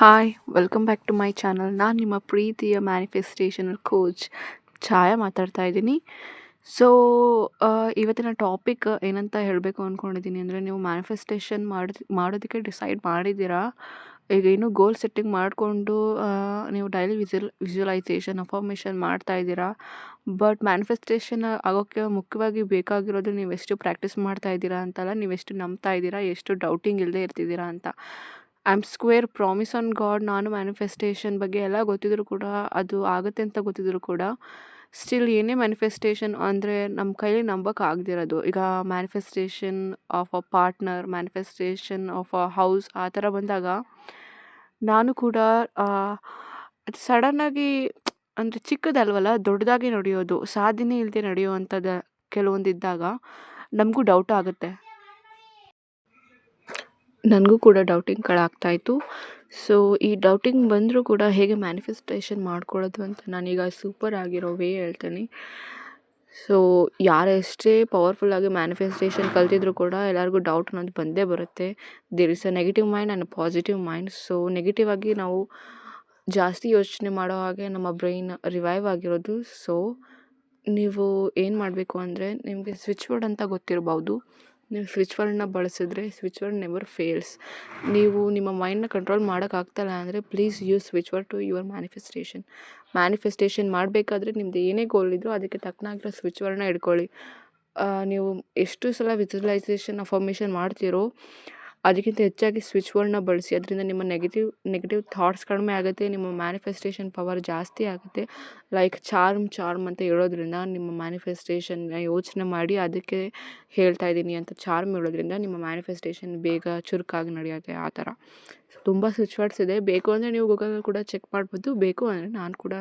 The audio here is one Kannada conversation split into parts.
Hi welcome back to my channel ನಾನು ನಿಮ್ಮ ಪ್ರೀತಿಯ ಮ್ಯಾನಿಫೆಸ್ಟೇಷನಲ್ ಕೋಚ್ ಛಾಯಾ ಮಾತಾಡ್ತಾ ಇದ್ದೀನಿ. ಸೊ ಇವತ್ತಿನ ಟಾಪಿಕ್ ಏನಂತ ಹೇಳಬೇಕು ಅಂದ್ಕೊಂಡಿದ್ದೀನಿ ಅಂದರೆ ನೀವು ಮ್ಯಾನಿಫೆಸ್ಟೇಷನ್ ಮಾಡಿ, ಮಾಡೋದಕ್ಕೆ ಡಿಸೈಡ್ ಮಾಡಿದ್ದೀರಾ? ಈಗ ಏನು ಗೋಲ್ ಸೆಟ್ಟಿಂಗ್ ಮಾಡಿಕೊಂಡು ನೀವು ಡೈಲಿ ವಿಜುಲ್ ವಿಜುವಲೈಸೇಷನ್ ಅಫಾರ್ಮೇಷನ್ ಮಾಡ್ತಾ ಇದ್ದೀರಾ? ಬಟ್ ಮ್ಯಾನಿಫೆಸ್ಟೇಷನ್ ಆಗೋಕ್ಕೆ ಮುಖ್ಯವಾಗಿ ಬೇಕಾಗಿರೋದು ನೀವು ಎಷ್ಟು ಪ್ರಾಕ್ಟೀಸ್ ಮಾಡ್ತಾ ಇದ್ದೀರಾ ಅಂತಲ್ಲ ನೀವು ಎಷ್ಟು ನಂಬ್ತಾ ಇದ್ದೀರಾ, ಎಷ್ಟು ಡೌಟಿಂಗ್ ಇಲ್ಲದೆ ಇರ್ತಿದ್ದೀರಾ ಅಂತ. Am square promise on God ನಾನು ಮ್ಯಾನಿಫೆಸ್ಟೇಷನ್ ಬಗ್ಗೆ ಎಲ್ಲ ಗೊತ್ತಿದ್ರು ಕೂಡ ಅದು ಆಗುತ್ತೆ ಅಂತ ಗೊತ್ತಿದ್ರು ಕೂಡ ಸ್ಟಿಲ್ ಏನೇ ಮ್ಯಾನಿಫೆಸ್ಟೇಷನ್ ಅಂದರೆ ನಮ್ಮ ಕೈಲಿ ನಂಬಕ್ಕೆ ಆಗದಿರೋದು. ಈಗ manifestation of a partner manifestation of a house ಆ ಥರ ಬಂದಾಗ ನಾನು ಕೂಡ ಸಡನ್ನಾಗಿ ಅಂದರೆ ಚಿಕ್ಕದಲ್ವಲ್ಲ, ದೊಡ್ಡದಾಗಿ ನಡೆಯೋದು ಸಾಧನೆ ಇಲ್ಲದೆ ನಡೆಯುವಂಥದ್ದು ಕೆಲವೊಂದಿದ್ದಾಗ ನಮಗೂ ಡೌಟ್ ಆಗುತ್ತೆ. ನನಗೂ ಕೂಡ ಡೌಟಿಂಗ್ ಕಳಾಗ್ತಾಯಿತ್ತು ಸೊ ಈ ಡೌಟಿಂಗ್ ಬಂದರೂ ಕೂಡ ಹೇಗೆ ಮ್ಯಾನಿಫೆಸ್ಟೇಷನ್ ಮಾಡ್ಕೊಳ್ಳೋದು ಅಂತ ನಾನೀಗ ಸೂಪರ್ ಆಗಿರೋ ವೇ ಹೇಳ್ತೀನಿ. ಸೊ ಯಾರು ಎಷ್ಟೇ ಪವರ್ಫುಲ್ಲಾಗಿ ಮ್ಯಾನಿಫೆಸ್ಟೇಷನ್ ಕಲ್ತಿದ್ರು ಕೂಡ ಎಲ್ಲರಿಗೂ ಡೌಟ್ ಅನ್ನೋದು ಬಂದೇ ಬರುತ್ತೆ. There is a negative mind and positive mind so negative ಆಗಿ ನಾವು ಜಾಸ್ತಿ ಯೋಚನೆ ಮಾಡೋ ಹಾಗೆ ನಮ್ಮ ಬ್ರೈನ್ ರಿವೈವ್ ಆಗಿರೋದು. ಸೊ ನೀವು ಏನು ಮಾಡಬೇಕು ಅಂದರೆ ನಿಮಗೆ ಸ್ವಿಚ್ ಬೋರ್ಡ್ ಅಂತ ಗೊತ್ತಿರ್ಬೋದು. ನೀವು ಸ್ವಿಚ್ ವರ್ಡ್ನ ಬಳಸಿದ್ರೆ ಸ್ವಿಚ್ ವರ್ಡ್ ನೆವರ್ ಫೇಲ್ಸ್ ನೀವು ನಿಮ್ಮ ಮೈಂಡ್ನ ಕಂಟ್ರೋಲ್ ಮಾಡೋಕ್ಕಾಗ್ತಾಯಿಲ್ಲ ಅಂದರೆ please use switch word to your manifestation manifestation ಮಾಡಬೇಕಾದ್ರೆ ನಿಮ್ಮದು ಏನೇ ಗೋಲ್ ಇದ್ದರೂ ಅದಕ್ಕೆ ತಕ್ಕನಾಗಿರೋ ಸ್ವಿಚ್ ವರ್ಡ್ನ ಇಟ್ಕೊಳ್ಳಿ. ನೀವು ಎಷ್ಟು ಸಲ ವಿಜುವಲೈಸೇಷನ್ ಅಫಾರ್ಮೇಷನ್ ಮಾಡ್ತೀರೋ ಅದಕ್ಕಿಂತ ಹೆಚ್ಚಾಗಿ ಸ್ವಿಚ್ ಬೋರ್ಡ್ನ ಬಳಸಿ, ಅದರಿಂದ ನಿಮ್ಮ ನೆಗೆಟಿವ್ ನೆಗೆಟಿವ್ ಥಾಟ್ಸ್ ಕಡಿಮೆ ಆಗುತ್ತೆ, ನಿಮ್ಮ ಮ್ಯಾನಿಫೆಸ್ಟೇಷನ್ ಪವರ್ ಜಾಸ್ತಿ ಆಗುತ್ತೆ. ಲೈಕ್ ಚಾರ್ಮ್ ಚಾರ್ಮ್ ಅಂತ ಹೇಳೋದ್ರಿಂದ ನಿಮ್ಮ ಮ್ಯಾನಿಫೆಸ್ಟೇಷನ್ನ ಯೋಚನೆ ಮಾಡಿ ಅದಕ್ಕೆ ಹೇಳ್ತಾ ಇದ್ದೀನಿ ಅಂತ ಚಾರ್ಮ್ ಹೇಳೋದ್ರಿಂದ ನಿಮ್ಮ ಮ್ಯಾನಿಫೆಸ್ಟೇಷನ್ ಬೇಗ ಚುರುಕಾಗಿ ನಡೆಯುತ್ತೆ, ಆ ಥರ. ತುಂಬ ಸ್ವಿಚ್ ಇದೆ. ಬೇಕು ಅಂದರೆ ನೀವು ಗೂಗಲಲ್ಲಿ ಕೂಡ ಚೆಕ್ ಮಾಡ್ಬೋದು. ಬೇಕು ಅಂದರೆ ನಾನು ಕೂಡ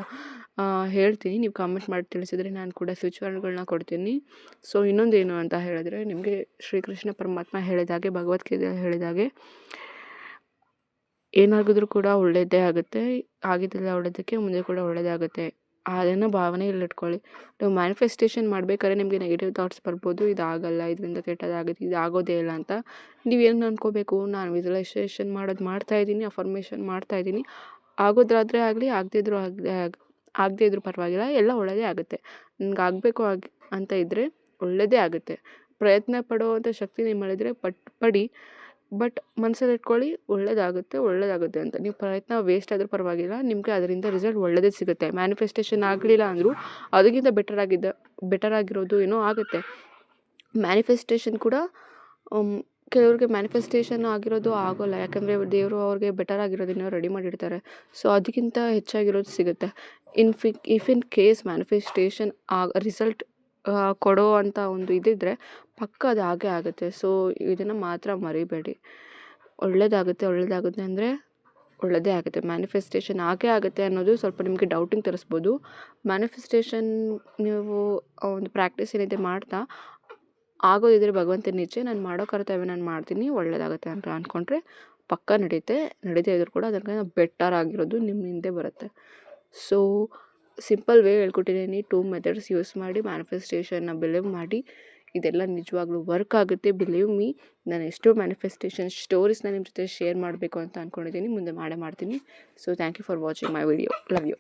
ಹೇಳ್ತೀನಿ. ನೀವು ಕಾಮೆಂಟ್ ಮಾಡಿ ತಿಳಿಸಿದರೆ ನಾನು ಕೂಡ ಸ್ವಿಚ್ ವರ್ಡ್ಗಳನ್ನ ಕೊಡ್ತೀನಿ. ಸೊ ಇನ್ನೊಂದೇನು ಅಂತ ಹೇಳಿದ್ರೆ ನಿಮಗೆ ಶ್ರೀಕೃಷ್ಣ ಪರಮಾತ್ಮ ಹೇಳಿದಾಗೆ ಭಗವದ್ಗೀತೆ ಹೇಳಿದಾಗೆ ಏನಾಗಿದ್ರೂ ಕೂಡ ಒಳ್ಳೆಯದೇ ಆಗುತ್ತೆ. ಆಗಿದ್ದೆಲ್ಲ ಒಳ್ಳೆಯದಕ್ಕೆ ಮುಂದೆ ಕೂಡ ಒಳ್ಳೆಯದಾಗುತ್ತೆ ಅದನ್ನು ಭಾವನೆಯಲ್ಲಿ ಇಟ್ಕೊಳ್ಳಿ. ನೀವು ಮ್ಯಾನಿಫೆಸ್ಟೇಷನ್ ಮಾಡಬೇಕಾದ್ರೆ ನಿಮಗೆ ನೆಗೆಟಿವ್ ಥಾಟ್ಸ್ ಬರ್ಬೋದು, ಇದಾಗಲ್ಲ, ಇದರಿಂದ ಕೆಟ್ಟದಾಗುತ್ತೆ ಇದು ಆಗೋದೇ ಇಲ್ಲ ಅಂತ. ನೀವು ಏನು ಅಂದ್ಕೋಬೇಕು ನಾನು ವಿಜುವಲೈಸೇಷನ್ ಮಾಡೋದು ಮಾಡ್ತಾಯಿದ್ದೀನಿ ಅಫರ್ಮೇಷನ್ ಮಾಡ್ತಾಯಿದ್ದೀನಿ ಆಗೋದಾದರೆ ಆಗಲಿ, ಆಗದೇ ಆಗದೆ ಆಗ ಆಗದೇ ಇದ್ರೂ ಪರವಾಗಿಲ್ಲ, ಎಲ್ಲ ಒಳ್ಳೆಯದೇ ಆಗುತ್ತೆ. ನನಗೆ ಆಗಬೇಕು ಆಗಿ, ಅಂತ ಇದ್ದರೆ ಒಳ್ಳೆಯದೇ ಆಗುತ್ತೆ. ಪ್ರಯತ್ನ ಪಡುವಂಥ ಶಕ್ತಿ ನಿಮ್ಮಲ್ಲಿದ್ದರೆ ಪಟ್, ಪಡಿ. ಬಟ್ ಮನಸ್ಸಲ್ಲಿ ಇಟ್ಕೊಳ್ಳಿ ಒಳ್ಳೆಯದಾಗುತ್ತೆ ಒಳ್ಳೆಯದಾಗುತ್ತೆ ಅಂತ. ನೀವು ಪ್ರಯತ್ನ ವೇಸ್ಟ್ ಆದರೂ ಪರವಾಗಿಲ್ಲ, ನಿಮಗೆ ಅದರಿಂದ ರಿಸಲ್ಟ್ ಒಳ್ಳೆಯದೇ ಸಿಗುತ್ತೆ. ಮ್ಯಾನಿಫೆಸ್ಟೇಷನ್ ಆಗಲಿಲ್ಲ ಅಂದರೂ ಅದಕ್ಕಿಂತ ಬೆಟರ್ ಆಗಿದ್ದ ಬೆಟರ್ ಆಗಿರೋದು ಏನೋ ಆಗುತ್ತೆ. ಮ್ಯಾನಿಫೆಸ್ಟೇಷನ್ ಕೂಡ ಕೆಲವ್ರಿಗೆ ಮ್ಯಾನಿಫೆಸ್ಟೇಷನ್ ಆಗಿರೋದು ಆಗೋಲ್ಲ. ಯಾಕಂದರೆ ದೇವರು ಅವ್ರಿಗೆ ಬೆಟರ್ ಆಗಿರೋದನ್ನ ರೆಡಿ ಮಾಡಿರ್ತಾರೆ. ಸೊ ಅದಕ್ಕಿಂತ ಹೆಚ್ಚಾಗಿರೋದು ಸಿಗುತ್ತೆ. ಇನ್ ಫಿ ಇಫ್ ಇನ್ ಕೇಸ್ ಮ್ಯಾನಿಫೆಸ್ಟೇಷನ್ ಆಗ ರಿಸಲ್ಟ್ ಕೊಡೋ ಅಂಥ ಒಂದು ಇದಿದ್ದರೆ ಪಕ್ಕ ಅದು ಆಗೇ ಆಗುತ್ತೆ. ಸೊ ಇದನ್ನು ಮಾತ್ರ ಮರಿಬೇಡಿ. ಒಳ್ಳೆಯದಾಗುತ್ತೆ ಒಳ್ಳೆಯದಾಗುತ್ತೆ ಅಂದರೆ ಒಳ್ಳೆಯದೇ ಆಗುತ್ತೆ. ಮ್ಯಾನಿಫೆಸ್ಟೇಷನ್ ಆಗೇ ಆಗುತ್ತೆ ಅನ್ನೋದು ಸ್ವಲ್ಪ ನಿಮಗೆ ಡೌಟಿಂಗ್ ತರಿಸ್ಬೋದು. ಮ್ಯಾನಿಫೆಸ್ಟೇಷನ್ ನೀವು ಒಂದು ಪ್ರಾಕ್ಟೀಸ್ ಏನಿದೆ ಮಾಡ್ತಾ, ಆಗೋದಿದ್ರೆ ಭಗವಂತನ ಇಚ್ಛೆ ನಾನು ಮಾಡೋ ಕರ್ತವ್ಯ ನಾನು ಮಾಡ್ತೀನಿ ಒಳ್ಳೆಯದಾಗುತ್ತೆ ಅಂತ ಅಂದ್ಕೊಂಡ್ರೆ ಪಕ್ಕ ನಡೆಯುತ್ತೆ ನಡೀತಾ ಇದ್ರು ಕೂಡ ಅದಕ್ಕೆ ಬೆಟರ್ ಆಗಿರೋದು ನಿಮ್ಮ ಹಿಂದೆ ಬರುತ್ತೆ. ಸೊ ಸಿಂಪಲ್ ವೇ ಹೇಳ್ಕೊಟ್ಟಿದ್ದೀನಿ. ಟೂ ಮೆಥಡ್ಸ್ ಯೂಸ್ ಮಾಡಿ ಮ್ಯಾನಿಫೆಸ್ಟೇಷನ್ನ ಬಿಲೀವ್ ಮಾಡಿ. ಇದೆಲ್ಲ ನಿಜವಾಗ್ಲೂ ವರ್ಕ್ ಆಗುತ್ತೆ. ಬಿಲೀವ್ ಮೀ ನಾನು ಎಷ್ಟೋ ಮ್ಯಾನಿಫೆಸ್ಟೇಷನ್ ಸ್ಟೋರೀಸ್ನ ನಿಮ್ಮ ಜೊತೆ ಶೇರ್ ಮಾಡಬೇಕು ಅಂತ ಅಂದ್ಕೊಂಡಿದ್ದೀನಿ ಮುಂದೆ ಮಾಡೇ ಮಾಡ್ತೀನಿ. So thank you for watching my video love you